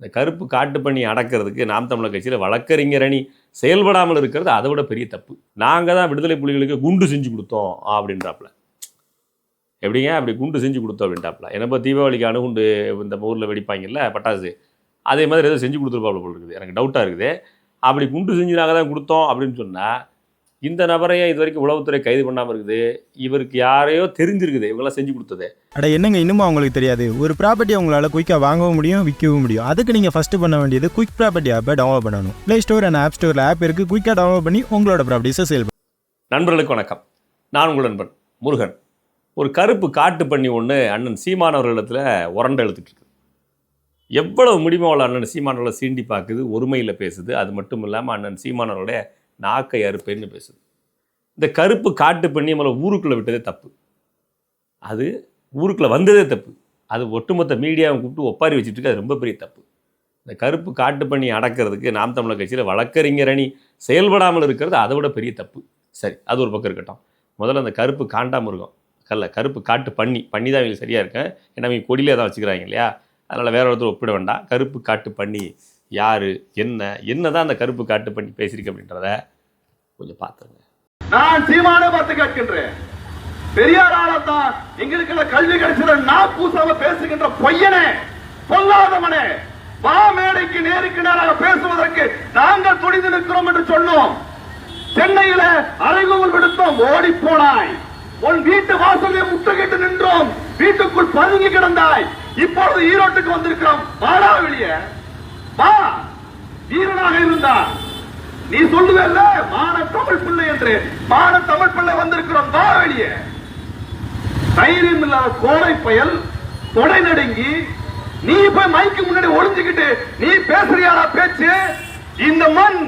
இந்த கருப்பு காட்டு பண்ணி அடக்கிறதுக்கு நாம் தமிழர் கட்சியில் வழக்கறிஞர் அணி செயல்படாமல் இருக்கிறது அதை விட பெரிய தப்பு. நாங்கள் தான் விடுதலை புலிகளுக்கு குண்டு செஞ்சு கொடுத்தோம் அப்படின்றாப்புல எப்படிங்க? அப்படி குண்டு செஞ்சு கொடுத்தோம் அப்படின்ட்டாப்புல ஏன்னா இப்போ தீபாவளிக்கு அணுகுண்டு இந்த ஊரில் வெடிப்பாங்கல்ல பட்டாசு. அதே மாதிரி ஏதோ செஞ்சு கொடுத்துருப்பாப்புல போல இருக்குது. எனக்கு டவுட்டாக இருக்குது. அப்படி குண்டு செஞ்சு நாங்கள் தான் கொடுத்தோம் அப்படின்னு சொன்னால் இந்த நபரையும் இது வரைக்கும் உளவுத்துறை கைது பண்ணாமல் இருக்குது. இவருக்கு யாரையோ தெரிஞ்சிருக்குது. இவங்கெல்லாம் செஞ்சு கொடுத்தது. அட என்னங்க இன்னும் அவங்களுக்கு தெரியாது. ஒரு ப்ராப்பர்ட்டி உங்களால் குயிக்காக வாங்கவும் முடியும் விற்கவும் முடியும். அதுக்கு நீங்கள் ஃபஸ்ட்டு பண்ண வேண்டியது குயிக் ப்ராப்பர்ட்டி ஆப்பை டவுன்லோட் பண்ணணும். ப்ளே ஸ்டோர் அண்ட் ஆப் ஸ்டோரில் ஆப் இருக்குது குயிக்காக டவுன்லோட் பண்ணி உங்களோட ப்ராப்பர்ட்டிஸை சேல் நண்பர்களுக்கு வணக்கம். நான் உங்கள் நண்பன் முருகன். ஒரு கருப்பு காட்டு பண்ணி ஒன்று அண்ணன் சீமானவர்களிடத்தில் உரண்டை எழுத்துட்டு இருக்கு. எவ்வளவு முடியுமோ அண்ணன் சீமானவர்களை சீண்டி பார்க்குது ஒருமையில் பேசுது. அது மட்டும் இல்லாமல் அண்ணன் சீமானவர்களுடைய நாக்கை அறுப்பேன்னு பேசுது. இந்த கருப்பு காட்டு பெண்ணி நம்மளை ஊருக்குள்ளே விட்டதே தப்பு. அது ஊருக்குள்ளே வந்ததே தப்பு. அது ஒட்டுமொத்த மீடியாவை கூப்பிட்டு ஒப்பாரி வச்சுட்டு அது ரொம்ப பெரிய தப்பு. இந்த கருப்பு காட்டு பண்ணி அடக்கிறதுக்கு நாம் தமிழர் கட்சியில் வழக்கறிஞர் அணி செயல்படாமல் இருக்கிறது அதை விட பெரிய தப்பு. சரி அது ஒரு பக்கம் இருக்கட்டும். முதல்ல அந்த கருப்பு காண்டாமிருகம் கல்ல கருப்பு காட்டு பண்ணி பண்ணி தான் இவங்க சரியாக இருக்கேன். ஏன்னா இவங்க கொடியிலே தான் வச்சுக்கிறாங்க இல்லையா? அதனால் வேற ஒருத்தர் ஒப்பிட வேண்டாம். கருப்பு காட்டு பண்ணி யார் என்ன என்ன தான் அந்த கருப்பு காட்டு பண்ணி பேசியிருக்கு அப்படின்றத கொஞ்சம் பார்த்துருங்க. நான் சீமானே பார்த்து கேட்கின்றேன். பெரியாரால்தான் எங்களுக்கு கல்வி கிடைச்சத நான் பூசாம பேசுகின்ற பொய்யனே பொல்லாதவனே வா மேடைக்கு நேருக்கு நேராக பேசுவதற்கு நாங்கள் துணிந்து நிற்கிறோம் என்று சொன்னோம். சென்னையில அறைகூவல் விடுத்தோம் ஓடி போனாய். உன் வீட்டு வாசலில் முற்றுகிட்டு நின்றோம். வீட்டுக்குள் பதுங்கி கிடந்தாய். இப்பொழுது ஈரோட்டுக்கு வந்திருக்கிறோம். வாடா வெளியே. வா! வீரனாக இருந்தார். நீ சொல்லுவல்ல மான தமிழ் பிள்ளை என்று. மான தமிழ் பிள்ளை வந்திருக்கிறோம் வா வெளியே. தைரியம் இல்லாத கோடை பயல் தொடை நடுங்கி நீ போய் மைக்கு முன்னாடி ஒளிஞ்சுக்கிட்டு நீ பேசுறியாடா பேச்சு? இந்த மண்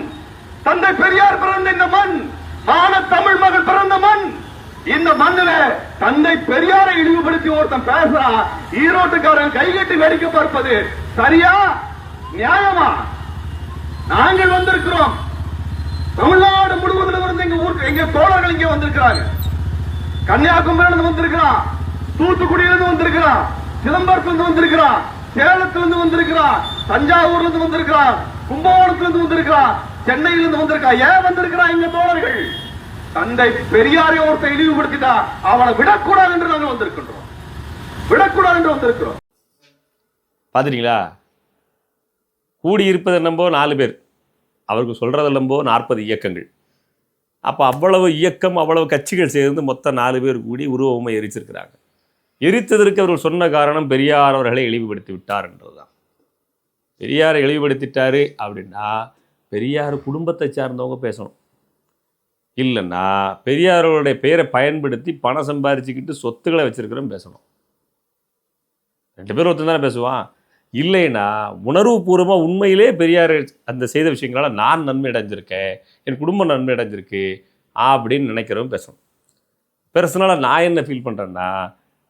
தந்தை பெரியார் பிறந்த இந்த மண் மான தமிழ் மகன் பிறந்த மண். இந்த மண்ணுல தந்தை பெரியாரை இழிவுபடுத்தி ஒருத்தன் பேசுறா. ஈரோட்டுக்காரன் கைகட்டி வேடிக்கை பார்ப்பது சரியா? நியாயமா? நாங்கள் வந்திருக்கிறோம். தமிழ்நாடு முழுவதிலும் இருந்து எங்க ஊருக்கு எங்க தோழர்கள் இங்க வந்திருக்கிறாங்க. கன்னியாகுமரியில இருந்து வந்திருக்கிறான். தூத்துக்குடியிலிருந்து வந்திருக்கிறான். சிதம்பரத்துல இருந்து வந்திருக்கிறான். சேலத்திலிருந்து வந்திருக்கிறான். தஞ்சாவூர்ல இருந்து வந்திருக்கிறான். கும்பகோணத்துல இருந்து வந்திருக்கிறான். சென்னையில இருந்து வந்திருக்கான் ஏன் வந்திருக்கிறான் எங்க தோழர்கள்? தந்தை பெரியாரை ஒருத்த இழிவுபடுத்திட்டா அவனை விடக்கூடாது என்று நாங்கள் வந்திருக்கின்றோம். விடக்கூடாது என்று வந்திருக்கிறோம். பார்த்துட்டீங்களா? கூடியிருப்பது என்னம்போ நாலு பேர். அவருக்கு சொல்கிறது என்னம்போ நாற்பது இயக்கங்கள். அப்போ அவ்வளவு இயக்கம் அவ்வளவு கட்சிகள் சேர்ந்து மொத்தம் நாலு பேர் கூடி உருவமாக எரிச்சிருக்கிறாங்க. எரித்ததற்கு அவர்கள் சொன்ன காரணம் பெரியார் அவர்களை இழிவுபடுத்தி விட்டார் என்றதுதான். பெரியாரை இழிவுபடுத்திட்டாரு அப்படின்னா பெரியார் குடும்பத்தை சார்ந்தவங்க பேசணும். இல்லைன்னா பெரியாரோடைய பெயரை பயன்படுத்தி பணம் சம்பாரிச்சுக்கிட்டு சொத்துக்களை வச்சுருக்கிறோம் பேசணும். ரெண்டு பேரும் ஒருத்தன் தானே பேசுவான். இல்லைன்னா உணர்வுபூர்வமாக உண்மையிலே பெரியார் அந்த செய்த விஷயங்களால் நான் நன்மை அடைஞ்சிருக்கேன் என் குடும்பம் நன்மை அடைஞ்சிருக்கு அப்படின்னு நினைக்கிறவன் பேசணும். பெர்சனலாக நான் என்ன ஃபீல் பண்ணுறேன்னா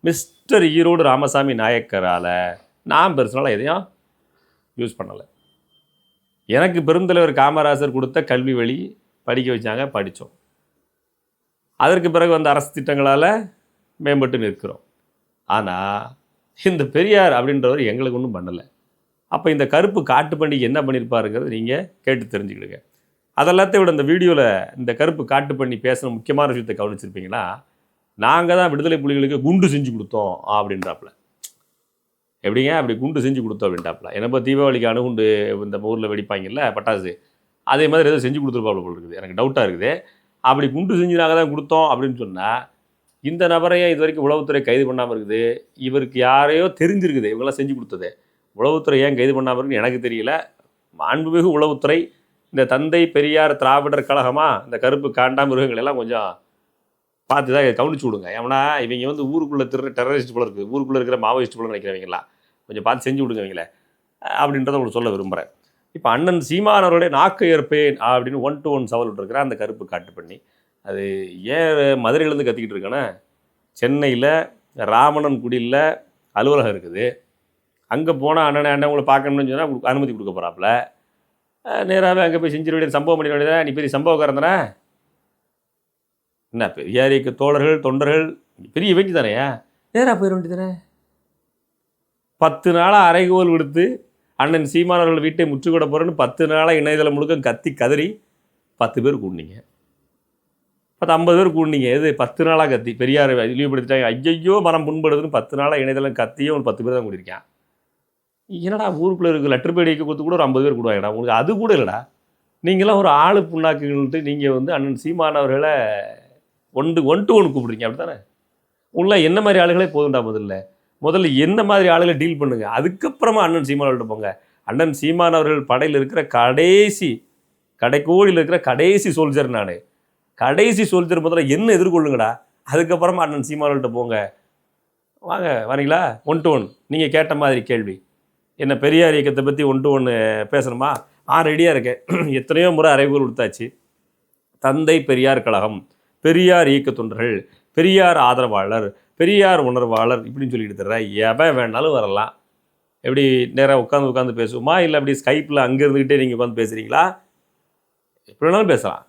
மிஸ்டர் ஈரோடு ராமசாமி நாயக்கரால் நான் பெர்சனலாக எதையும் யூஸ் பண்ணலை. எனக்கு பெருந்தலைவர் காமராசர் கொடுத்த கல்வி வழி படிக்க வச்சாங்க படித்தோம். அதற்கு பிறகு வந்த அரசு திட்டங்களால் மேம்பட்டு நிற்கிறோம். ஆனால் இந்த பெரியார் அப்படின்றவர் எங்களுக்கு ஒன்றும் பண்ணலை. அப்போ இந்த கருப்பு காட்டு பண்டிகை என்ன பண்ணியிருப்பாருங்கிறது நீங்கள் கேட்டு தெரிஞ்சுக்கிடுங்க. அதெல்லாத்தையும் விட இந்த வீடியோவில் இந்த கருப்பு காட்டு பண்ணி பேசின முக்கியமான விஷயத்தை கவனிச்சிருப்பீங்கன்னா நாங்கள் தான் விடுதலை புலிகளுக்கு குண்டு செஞ்சு கொடுத்தோம் அப்படின்றாப்புல எப்படிங்க? அப்படி குண்டு செஞ்சு கொடுத்தோம் அப்படின்ட்டாப்புல என்னப்போ தீபாவளிக்கு அணுகுண்டு இந்த ஊரில் வெடிப்பாங்கல்ல பட்டாசு. அதே மாதிரி ஏதோ செஞ்சு கொடுத்துருப்பாப்புல போல இருக்குது. எனக்கு டவுட்டாக இருக்குது. அப்படி குண்டு செஞ்சு நாங்கள் தான் கொடுத்தோம் அப்படின்னு சொன்னால் இந்த நபரையே இது வரைக்கும் உளவுத்துறை கைது பண்ணாமல் இருக்குது. இவருக்கு யாரையோ தெரிஞ்சிருக்குது. இவங்கெல்லாம் செஞ்சு கொடுத்தது. உளவுத்துறை ஏன் கைது பண்ணாமல் இருக்குன்னு எனக்கு தெரியல. மாண்புமிகு உளவுத்துறை இந்த தந்தை பெரியார் திராவிடர் கழகமாக இந்த கருப்பு காண்டாமிருகங்கள் எல்லாம் கொஞ்சம் பார்த்து தான் கவனிச்சு விடுங்க. ஏன்னா இவங்க வந்து ஊருக்குள்ளே திரு டெரரிஸ்ட் போல இருக்குது. ஊருக்குள்ளே இருக்கிற மாவோயிஸ்ட் போல நினைக்கிறவங்களா கொஞ்சம் பார்த்து செஞ்சு விடுங்க இவங்கள. அப்படின்றத உங்களுக்கு சொல்ல விரும்புகிறேன் இப்போ அண்ணன் சீமானவருடைய நாக்கு ஏற்பேன் அப்படின்னு ஒன் டு ஒன் சவால் விட்டுருக்கிற அந்த கருப்பு காட்டு பண்ணி அது ஏன் மதுரையிலேருந்து கத்திக்கிட்டு இருக்கானே? சென்னையில் ராமணன் குடியில் அலுவலகம் இருக்குது. அங்கே போனால் அண்ணனை அண்ணன் உங்களை பார்க்கணும்னு சொன்னால் அனுமதி கொடுக்க போகிறாப்புல நேராகவே அங்கே போய் செஞ்சிட வேண்டியது சம்பவம் பண்ணி வேண்டியதா நீ பெரிய சம்பவக்காரன் தானே? என்ன பெரியாரிக்கு தோழர்கள் தொண்டர்கள் பெரிய வேண்டி தானேயா நேராக போயிட வேண்டியதானே பத்து நாளாக அரைகோல் கொடுத்து அண்ணன் சீமானவர்கள் வீட்டை முற்றுகொட போகிறேன்னு பத்து நாளாக இணையதளம் முழுக்க கத்தி கதறி பத்து பேர் கூடினீங்க. பத்து ஐம்பது பேர் கூடினீங்க. எது? பத்து நாளாக கத்தி. பெரியார் இழிவுபடுத்திட்டாங்க. ஐயையோ மனம் புண்படுதுன்னு பத்து நாளாக இணையதளம் கத்தியும் ஒரு பத்து பேர் தான் கூடியிருக்கேன். என்னடா ஊருக்குள்ளே இருக்க? லெட்டர் பேடி கொடுத்து கூட ஒரு ஐம்பது பேர் கூடுவாங்கடா. உங்களுக்கு அது கூட இல்லைடா. நீங்களாம் ஒரு ஆளு புண்ணாக்குன்ட்டு நீங்கள் வந்து அண்ணன் சீமானவர்களை ஒன்று ஒன் டு ஒன்று கூப்பிடுறீங்க. அப்படி தானே உள்ள என்ன மாதிரி ஆளுகளே போதும்டா முதல்ல. முதல்ல என்ன மாதிரி ஆளுகளை டீல் பண்ணுங்கள் அதுக்கப்புறமா அண்ணன் சீமானவர்கள்ட்ட போங்க. அண்ணன் சீமானவர்கள் படையில் இருக்கிற கடைசி கடைக்கோடியில் இருக்கிற கடைசி சோல்ஜர் நான். கடைசி சொல் திருப்பத்தில் என்ன எதிர்கொள்ளுங்கடா? அதுக்கப்புறமா அண்ணன் சீமானவர்கள்ட்ட போங்க. வாங்க வரீங்களா? ஒன் டு ஒன் நீங்கள் கேட்ட மாதிரி கேள்வி. என்ன பெரியார் இயக்கத்தை பற்றி ஒன் டு ஒன்று பேசணுமா? ஆ ரெடியாக இருக்கேன். எத்தனையோ முறை அறைகூர் கொடுத்தாச்சு. தந்தை பெரியார் கழகம் பெரியார் இயக்க தொண்டர்கள் பெரியார் ஆதரவாளர் பெரியார் உணர்வாளர் இப்படின்னு சொல்லிட்டு தர்றேன் எவன் வேணாலும் வரலாம். எப்படி நேராக உட்காந்து உட்காந்து பேசுவோமா? இல்லை அப்படி ஸ்கைப்பில் அங்கே இருந்துக்கிட்டே நீங்கள் உட்காந்து பேசுகிறீங்களா எப்படி வேணாலும் பேசலாம்.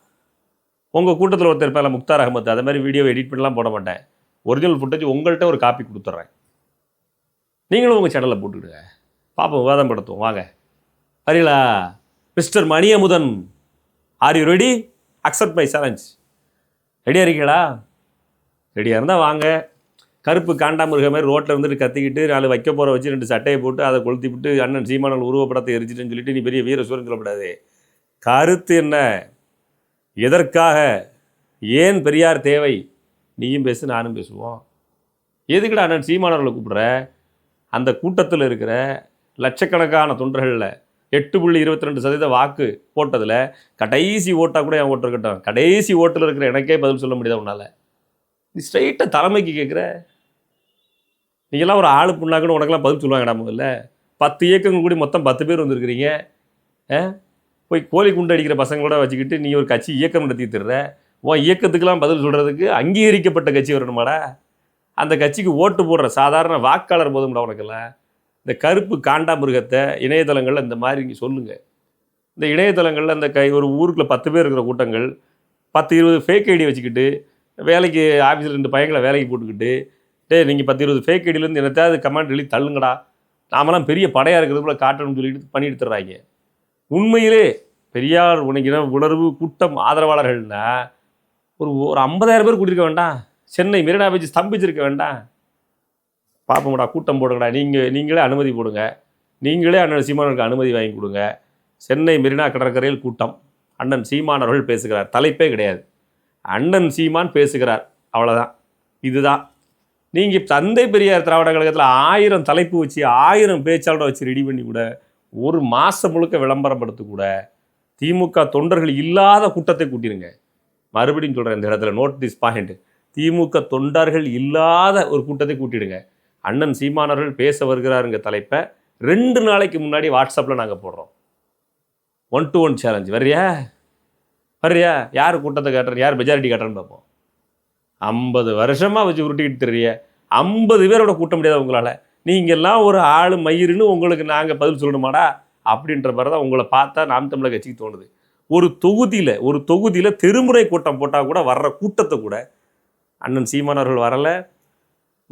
உங்கள் கூட்டத்தில் ஒருத்தர் இருப்பாங்க முக்தார் அகமது அதை மாதிரி வீடியோ எடிட் பண்ணலாம் போட மாட்டேன். ஒரிஜினல் ஃபுட்டேஜ் உங்கள்கிட்ட ஒரு காப்பி கொடுத்துட்றேன். நீங்களும் உங்கள் சேனலில் போட்டுக்கிடுங்க. பார்ப்போம் விவாதம் படுத்துவோம் வாங்க. சரிங்களா? Mister Maniamudhan are you ready accept my challenge ரெடியாக இருக்கீங்களா? ரெடியாக இருந்தால் வாங்க. கருப்பு காண்டாமிருக மாதிரி ரோட்டில் இருந்துட்டு கத்திக்கிட்டு நாலு வைக்க போகிற வச்சு ரெண்டு சட்டையை போட்டு அதை கொளுத்தி விட்டு அண்ணன் சீமானல் உருவப்படத்தை எரிச்சிட்டுன்னு சொல்லிட்டு நீ பெரிய வீர சூரன் சொல்லப்படாது கருத்து என்ன? எதற்காக ஏன் பெரியார் தேவை? நீயும் பேசு நானும் பேசுவோம். எதுக்குடா அண்ணன் சீமானவர்களை கூப்பிட்ற? அந்த கூட்டத்தில் இருக்கிற லட்சக்கணக்கான தொண்டர்களில் எட்டு புள்ளி இருபத்தி ரெண்டு சதவீத வாக்கு போட்டதில் கடைசி ஓட்டாக கூட என் ஓட்டு இருக்கட்டும். கடைசி ஓட்டில் இருக்கிற எனக்கே பதில் சொல்ல முடியாது உன்னால். நீ ஸ்ட்ரைட்டாக தலைமைக்கு கேட்குற நீங்களாம் ஒரு ஆளு புண்ணாக்குன்னு உனக்கெல்லாம் பதில் சொல்லுவாங்கடா முதல்ல. பத்து இயக்கங்கள் கூடி மொத்தம் பத்து பேர் வந்திருக்கிறீங்க. ஆ? போய் கோழி குண்டு அடிக்கிற பசங்களோட வச்சுக்கிட்டு நீ ஒரு கட்சி இயக்கம் நடத்தி தர்ற உன் இயக்கத்துக்கெல்லாம் பதில் சொல்கிறதுக்கு அங்கீகரிக்கப்பட்ட கட்சி வரணுமாடா? அந்த கட்சிக்கு ஓட்டு போடுற சாதாரண வாக்காளர் போதும்டா உனக்கெல்லாம். இந்த கருப்பு காண்டாமிருகத்தை இணையதளங்களில் இந்த மாதிரி இங்கே சொல்லுங்கள் இந்த இணையதளங்களில் இந்த கை ஒரு ஊருக்குள்ள பத்து பேர் இருக்கிற கூட்டங்கள் பத்து இருபது ஃபேக் ஐடி வச்சுக்கிட்டு வேலைக்கு ஆஃபீஸில் ரெண்டு பையங்களை வேலைக்கு போட்டுக்கிட்டு டே நீங்கள் பத்து இருபது ஃபேக் ஐடியிலேருந்து என்னத்தாவது கமெண்ட் எழுதி தள்ளுங்கடா. நாமெல்லாம் பெரிய படையாக இருக்கிறதுக்குள்ள காட்டணும்னு சொல்லிட்டு பண்ணி எடுத்துடுறாங்க உண்மையிலே பெரியார் உனக்கின உணர்வு கூட்டம் ஆதரவாளர்கள்னா ஒரு ஒரு ஐம்பதாயிரம் பேர் கூட்டியிருக்க வேண்டாம். சென்னை மெரினா பீச் ஸ்தம்பிச்சிருக்க வேண்டாம். பார்ப்போம்டா கூட்டம் போடுங்கடா. நீங்கள் நீங்களே அனுமதி போடுங்க. நீங்களே அண்ணன் சீமானவருக்கு அனுமதி வாங்கி கொடுங்க. சென்னை மெரினா கடற்கரையில் கூட்டம். அண்ணன் சீமான் அவர்கள் பேசுகிறார். தலைப்பே கிடையாது. அண்ணன் சீமான் பேசுகிறார். அவ்வளோதான் இதுதான். நீங்கள் தந்தை பெரியார் திராவிட கழகத்தில் ஆயிரம் தலைப்பு வச்சு ஆயிரம் பேச்சாளரை வச்சு ரெடி பண்ணி கூட ஒரு மாதம் முழுக்க விளம்பரப்படுத்த கூட திமுக தொண்டர்கள் இல்லாத கூட்டத்தை கூட்டிருங்க. மறுபடியும் சொல்கிறேன் இந்த இடத்துல நோட் திஸ் பாயிண்ட் திமுக தொண்டர்கள் இல்லாத ஒரு கூட்டத்தை கூட்டிடுங்க. அண்ணன் சீமானவர்கள் பேச வருகிறாருங்க தலைப்பை. ரெண்டு நாளைக்கு முன்னாடி வாட்ஸ்அப்பில் நாங்கள் போடுறோம். ஒன் டு ஒன் சேலஞ்ச் வர்றியா? வர்றியா? யார் கூட்டத்தை காட்டுறேன் யார் மெஜாரிட்டி காட்டுறேன்னு பார்ப்போம். ஐம்பது வருஷமாக வச்சு உருட்டிக்கிட்டு தெரிய ஐம்பது பேரோட கூட்ட முடியாது உங்களால். நீங்கள்லாம் ஒரு ஆள் மயிருன்னு உங்களுக்கு நாங்கள் பதில் சொல்லணுமாடா? அப்படின்ற மாதிரி தான் உங்களை பார்த்தா நாம் தமிழக கட்சிக்கு தோணுது. ஒரு தொகுதியில் ஒரு தொகுதியில் தெருமுறை கூட்டம் போட்டால் கூட வர்ற கூட்டத்தை கூட அண்ணன் சீமானவர்கள் வரலை.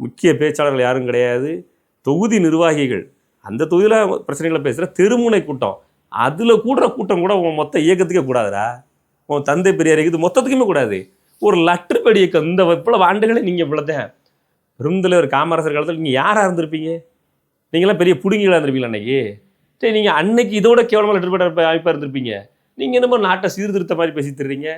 முக்கிய பேச்சாளர்கள் யாரும் கிடையாது. தொகுதி நிர்வாகிகள் அந்த தொகுதியில் பிரச்சனைகளை பேசுகிற தெருமுனை கூட்டம் அதில் கூடுற கூட்டம் கூட உன் மொத்த இயக்கத்துக்கே கூடாதுடா. உன் தந்தை பெரியார் இது மொத்தத்துக்குமே கூடாது. ஒரு லட்டர் படி இயக்கம் இந்த இவ்வளோ ஆண்டுகளே நீங்கள் இவ்வளோதான் பெருந்தலைவர் காமராசர் காலத்தில் நீங்கள் யாராக இருந்திருப்பீங்க? நீங்களாம் பெரிய புடுங்கிகளாக இருந்திருப்பீங்களா அன்னைக்கு? சரி நீங்கள் அன்னைக்கு இதோட கேவலமாக லெட்டர் பேட் அமைப்பாக இருந்திருப்பீங்க. நீங்கள் என்னமோ நாட்டை சீர்திருத்த மாதிரி பேசி தர்றீங்க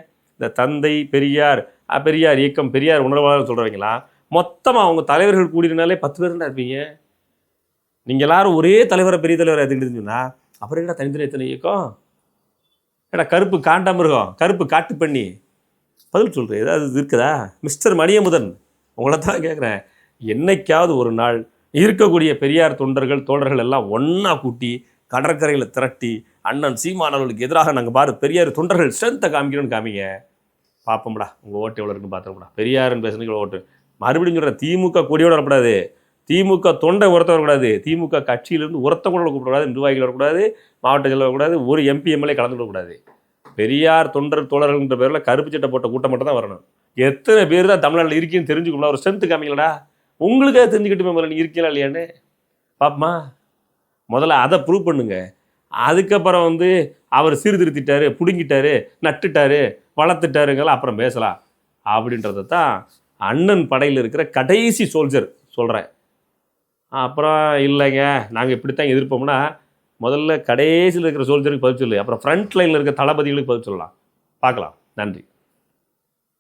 இந்த தந்தை பெரியார் பெரியார் இயக்கம் பெரியார் உணர்வாளர் சொல்கிறவங்களா மொத்தமாக அவங்க தலைவர்கள் கூடினாலே பத்து பேர் தான் இருப்பீங்க? நீங்கள் எல்லாரும் ஒரே தலைவரை பெரிய தலைவரை எடுத்துக்கிட்டு அப்புறம் என்ன தனித்தனி எத்தனை இயக்கம்? ஏடா கருப்பு காண்டாமிருகம் கருப்பு காட்டு பண்ணி பதில் சொல்கிறேன் ஏதாவது இது இருக்குதா? மிஸ்டர் மணியமுதன். உங்களை தான் கேட்குறேன் என்னைக்காவது ஒரு நாள் இருக்கக்கூடிய பெரியார் தொண்டர்கள் தோழர்கள் எல்லாம் ஒன்றா கூட்டி கடற்கரையில் திரட்டி அண்ணன் சீமானவர்களுக்கு எதிராக நாங்கள் பாரு பெரியார் தொண்டர்கள் ஸ்ட்ரென்த்தை காமிக்கணும்னு காமிங்க. பார்ப்போம்டா உங்கள் ஓட்டு எவ்வளோ இருக்குன்னு பார்த்துக்கோடா பெரியாருன்னு பேசுனதுக்கு இவ்வளோ ஓட்டு. மறுபடியும் சொல்கிறேன் திமுக கொடியோட வரக்கூடாது. திமுக தொண்டை உரத்த வரக்கூடாது. திமுக கட்சியிலேருந்து உரத்த கூட கூப்பிடக்கூடாது நிர்வாகிகள் வரக்கூடாது மாவட்ட செயலர் வரக்கூடாது ஒரு எம்பி எம்எல்ஏ கலந்து விடக்கூடாது பெரியார் தொண்டர் தோழர்கள்ன்ற பேரில் கருப்பு சட்டை போட்ட கூட்டம் மட்டும் தான் வரணும். எத்தனை பேர் தான் தமிழ்நாட்டில் இருக்கீன்னு தெரிஞ்சுக்கணும் ஒரு ஸ்ட்ரென்த்து காமிங்களடா. உங்களுக்காக தெரிஞ்சுக்கிட்டு முதல்ல நீ இருக்கீங்களா இல்லையான்னு பாப்பமா முதல்ல அதை ப்ரூவ் பண்ணுங்க. அதுக்கப்புறம் வந்து அவர் சீர்திருத்திட்டாரு பிடுங்கிட்டாரு நட்டுட்டாரு வளர்த்துட்டாருங்களா அப்புறம் பேசலாம். அப்படின்றத தான் அண்ணன் படையில் இருக்கிற கடைசி சோல்ஜர் சொல்கிறேன் அப்புறம் இல்லைங்க நாங்கள் இப்படித்தான் எதிர்ப்போம்னா முதல்ல கடைசியில் இருக்கிற சோல்ஜருக்கு பதில் சொல்லு. அப்புறம் ஃப்ரண்ட் லைனில் இருக்கிற தளபதிகளுக்கு பதில் சொல்லலாம். பார்க்கலாம். நன்றி.